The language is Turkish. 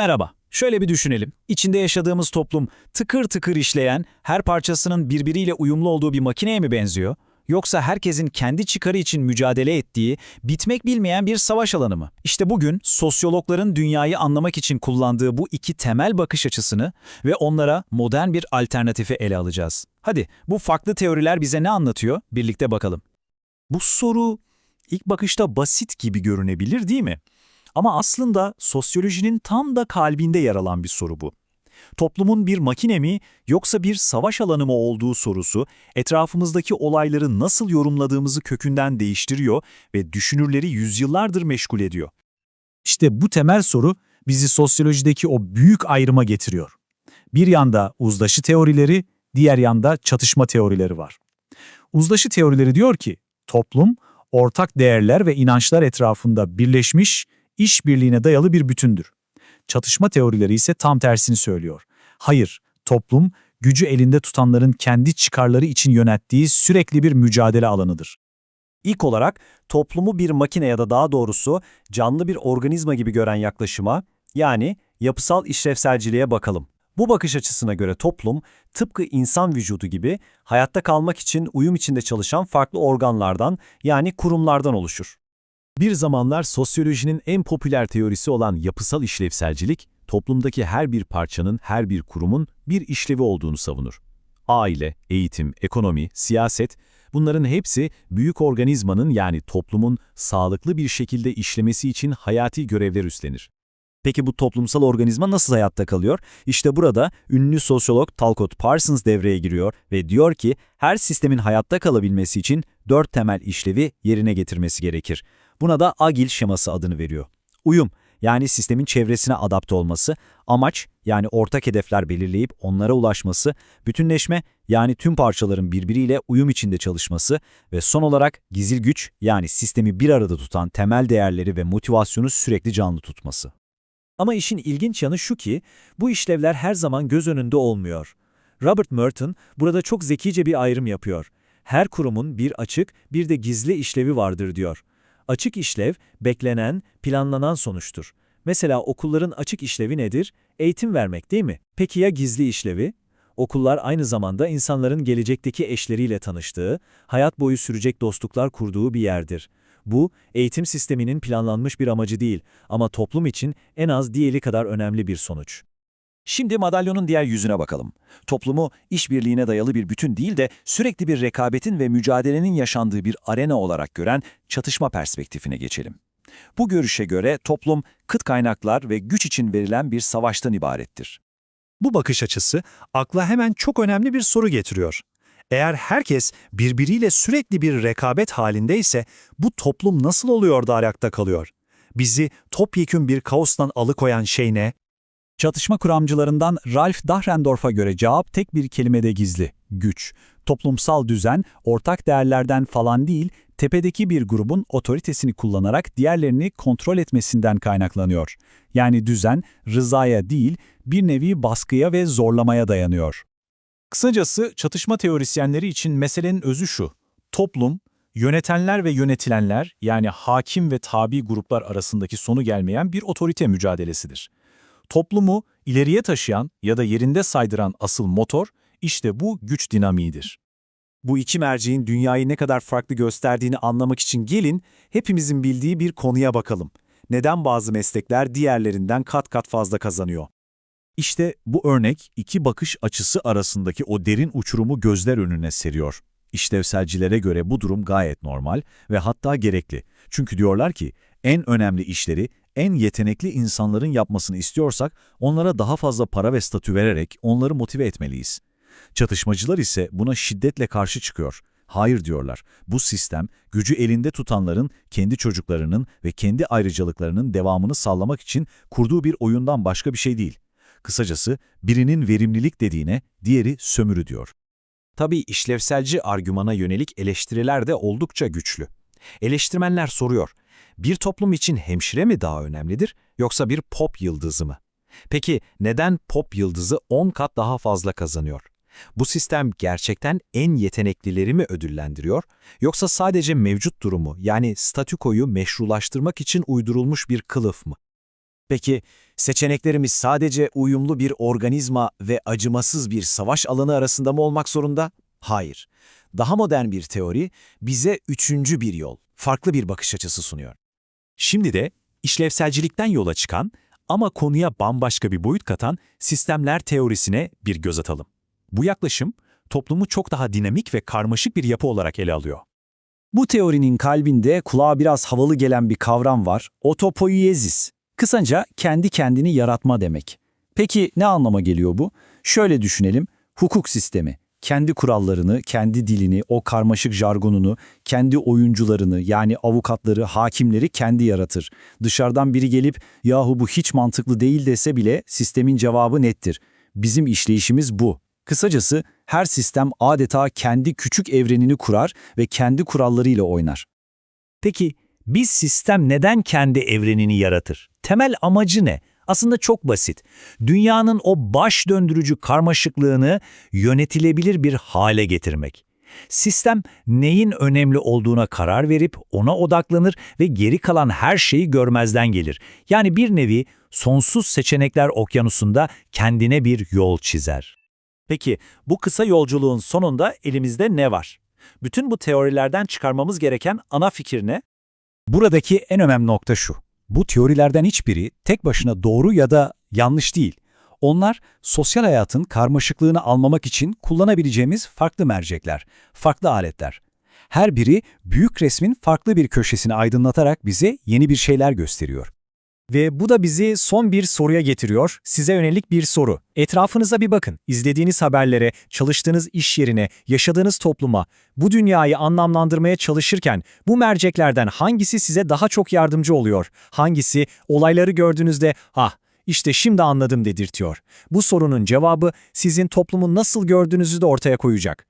Merhaba. Şöyle bir düşünelim. İçinde yaşadığımız toplum tıkır tıkır işleyen, her parçasının birbiriyle uyumlu olduğu bir makineye mi benziyor? Yoksa herkesin kendi çıkarı için mücadele ettiği, bitmek bilmeyen bir savaş alanı mı? İşte bugün sosyologların dünyayı anlamak için kullandığı bu iki temel bakış açısını ve onlara modern bir alternatifi ele alacağız. Hadi bu farklı teoriler bize ne anlatıyor? Birlikte bakalım. Bu soru ilk bakışta basit gibi görünebilir değil mi? Ama aslında sosyolojinin tam da kalbinde yer alan bir soru bu. Toplumun bir makine mi yoksa bir savaş alanı mı olduğu sorusu etrafımızdaki olayları nasıl yorumladığımızı kökünden değiştiriyor ve düşünürleri yüzyıllardır meşgul ediyor. İşte bu temel soru bizi sosyolojideki o büyük ayrıma getiriyor. Bir yanda uzlaşı teorileri, diğer yanda çatışma teorileri var. Uzlaşı teorileri diyor ki, toplum ortak değerler ve inançlar etrafında birleşmiş, işbirliğine dayalı bir bütündür. Çatışma teorileri ise tam tersini söylüyor. Hayır, toplum gücü elinde tutanların kendi çıkarları için yönettiği sürekli bir mücadele alanıdır. İlk olarak toplumu bir makine ya da daha doğrusu canlı bir organizma gibi gören yaklaşıma, yani yapısal işlevselciliğe bakalım. Bu bakış açısına göre toplum, tıpkı insan vücudu gibi hayatta kalmak için uyum içinde çalışan farklı organlardan yani kurumlardan oluşur. Bir zamanlar sosyolojinin en popüler teorisi olan yapısal işlevselcilik, toplumdaki her bir parçanın, her bir kurumun bir işlevi olduğunu savunur. Aile, eğitim, ekonomi, siyaset, bunların hepsi büyük organizmanın yani toplumun sağlıklı bir şekilde işlemesi için hayati görevler üstlenir. Peki bu toplumsal organizma nasıl hayatta kalıyor? İşte burada ünlü sosyolog Talcott Parsons devreye giriyor ve diyor ki her sistemin hayatta kalabilmesi için dört temel işlevi yerine getirmesi gerekir. Buna da Agil şeması adını veriyor. Uyum, yani sistemin çevresine adapte olması, amaç, yani ortak hedefler belirleyip onlara ulaşması, bütünleşme, yani tüm parçaların birbiriyle uyum içinde çalışması ve son olarak gizil güç, yani sistemi bir arada tutan temel değerleri ve motivasyonu sürekli canlı tutması. Ama işin ilginç yanı şu ki, bu işlevler her zaman göz önünde olmuyor. Robert Merton burada çok zekice bir ayrım yapıyor. Her kurumun bir açık, bir de gizli işlevi vardır diyor. Açık işlev, beklenen, planlanan sonuçtur. Mesela okulların açık işlevi nedir? Eğitim vermek değil mi? Peki ya gizli işlevi? Okullar aynı zamanda insanların gelecekteki eşleriyle tanıştığı, hayat boyu sürecek dostluklar kurduğu bir yerdir. Bu, eğitim sisteminin planlanmış bir amacı değil ama toplum için en az diğeri kadar önemli bir sonuç. Şimdi madalyonun diğer yüzüne bakalım. Toplumu işbirliğine dayalı bir bütün değil de sürekli bir rekabetin ve mücadelenin yaşandığı bir arena olarak gören çatışma perspektifine geçelim. Bu görüşe göre toplum kıt kaynaklar ve güç için verilen bir savaştan ibarettir. Bu bakış açısı akla hemen çok önemli bir soru getiriyor. Eğer herkes birbiriyle sürekli bir rekabet halindeyse bu toplum nasıl oluyor da ayakta kalıyor? Bizi topyekün bir kaostan alıkoyan şey ne? Çatışma kuramcılarından Ralph Dahrendorf'a göre cevap tek bir kelimede gizli, güç. Toplumsal düzen, ortak değerlerden falan değil, tepedeki bir grubun otoritesini kullanarak diğerlerini kontrol etmesinden kaynaklanıyor. Yani düzen, rızaya değil, bir nevi baskıya ve zorlamaya dayanıyor. Kısacası çatışma teorisyenleri için meselenin özü şu. Toplum, yönetenler ve yönetilenler yani hakim ve tabi gruplar arasındaki sonu gelmeyen bir otorite mücadelesidir. Toplumu ileriye taşıyan ya da yerinde saydıran asıl motor işte bu güç dinamiğidir. Bu iki merceğin dünyayı ne kadar farklı gösterdiğini anlamak için gelin hepimizin bildiği bir konuya bakalım. Neden bazı meslekler diğerlerinden kat kat fazla kazanıyor? İşte bu örnek iki bakış açısı arasındaki o derin uçurumu gözler önüne seriyor. İşlevselcilere göre bu durum gayet normal ve hatta gerekli. Çünkü diyorlar ki en önemli işleri en yetenekli insanların yapmasını istiyorsak onlara daha fazla para ve statü vererek onları motive etmeliyiz. Çatışmacılar ise buna şiddetle karşı çıkıyor. Hayır diyorlar. Bu sistem gücü elinde tutanların kendi çocuklarının ve kendi ayrıcalıklarının devamını sağlamak için kurduğu bir oyundan başka bir şey değil. Kısacası birinin verimlilik dediğine diğeri sömürü diyor. Tabii işlevselci argümana yönelik eleştiriler de oldukça güçlü. Eleştirmenler soruyor, bir toplum için hemşire mi daha önemlidir yoksa bir pop yıldızı mı? Peki neden pop yıldızı 10 kat daha fazla kazanıyor? Bu sistem gerçekten en yeteneklileri mi ödüllendiriyor yoksa sadece mevcut durumu yani statükoyu meşrulaştırmak için uydurulmuş bir kılıf mı? Peki seçeneklerimiz sadece uyumlu bir organizma ve acımasız bir savaş alanı arasında mı olmak zorunda? Hayır. Daha modern bir teori bize üçüncü bir yol, farklı bir bakış açısı sunuyor. Şimdi de işlevselcilikten yola çıkan ama konuya bambaşka bir boyut katan sistemler teorisine bir göz atalım. Bu yaklaşım toplumu çok daha dinamik ve karmaşık bir yapı olarak ele alıyor. Bu teorinin kalbinde kulağa biraz havalı gelen bir kavram var, otopoiezis. Kısaca kendi kendini yaratma demek. Peki ne anlama geliyor bu? Şöyle düşünelim, hukuk sistemi. Kendi kurallarını, kendi dilini, o karmaşık jargonunu, kendi oyuncularını yani avukatları, hakimleri kendi yaratır. Dışarıdan biri gelip yahu bu hiç mantıklı değil dese bile sistemin cevabı nettir. Bizim işleyişimiz bu. Kısacası her sistem adeta kendi küçük evrenini kurar ve kendi kurallarıyla oynar. Peki bir sistem neden kendi evrenini yaratır? Temel amacı ne? Aslında çok basit. Dünyanın o baş döndürücü karmaşıklığını yönetilebilir bir hale getirmek. Sistem neyin önemli olduğuna karar verip ona odaklanır ve geri kalan her şeyi görmezden gelir. Yani bir nevi sonsuz seçenekler okyanusunda kendine bir yol çizer. Peki bu kısa yolculuğun sonunda elimizde ne var? Bütün bu teorilerden çıkarmamız gereken ana fikir ne? Buradaki en önemli nokta şu. Bu teorilerden hiçbiri tek başına doğru ya da yanlış değil. Onlar sosyal hayatın karmaşıklığını almamak için kullanabileceğimiz farklı mercekler, farklı aletler. Her biri büyük resmin farklı bir köşesini aydınlatarak bize yeni bir şeyler gösteriyor. Ve bu da bizi son bir soruya getiriyor, size yönelik bir soru. Etrafınıza bir bakın, izlediğiniz haberlere, çalıştığınız iş yerine, yaşadığınız topluma, bu dünyayı anlamlandırmaya çalışırken bu merceklerden hangisi size daha çok yardımcı oluyor? Hangisi olayları gördüğünüzde, ah işte şimdi anladım dedirtiyor. Bu sorunun cevabı sizin toplumu nasıl gördüğünüzü de ortaya koyacak.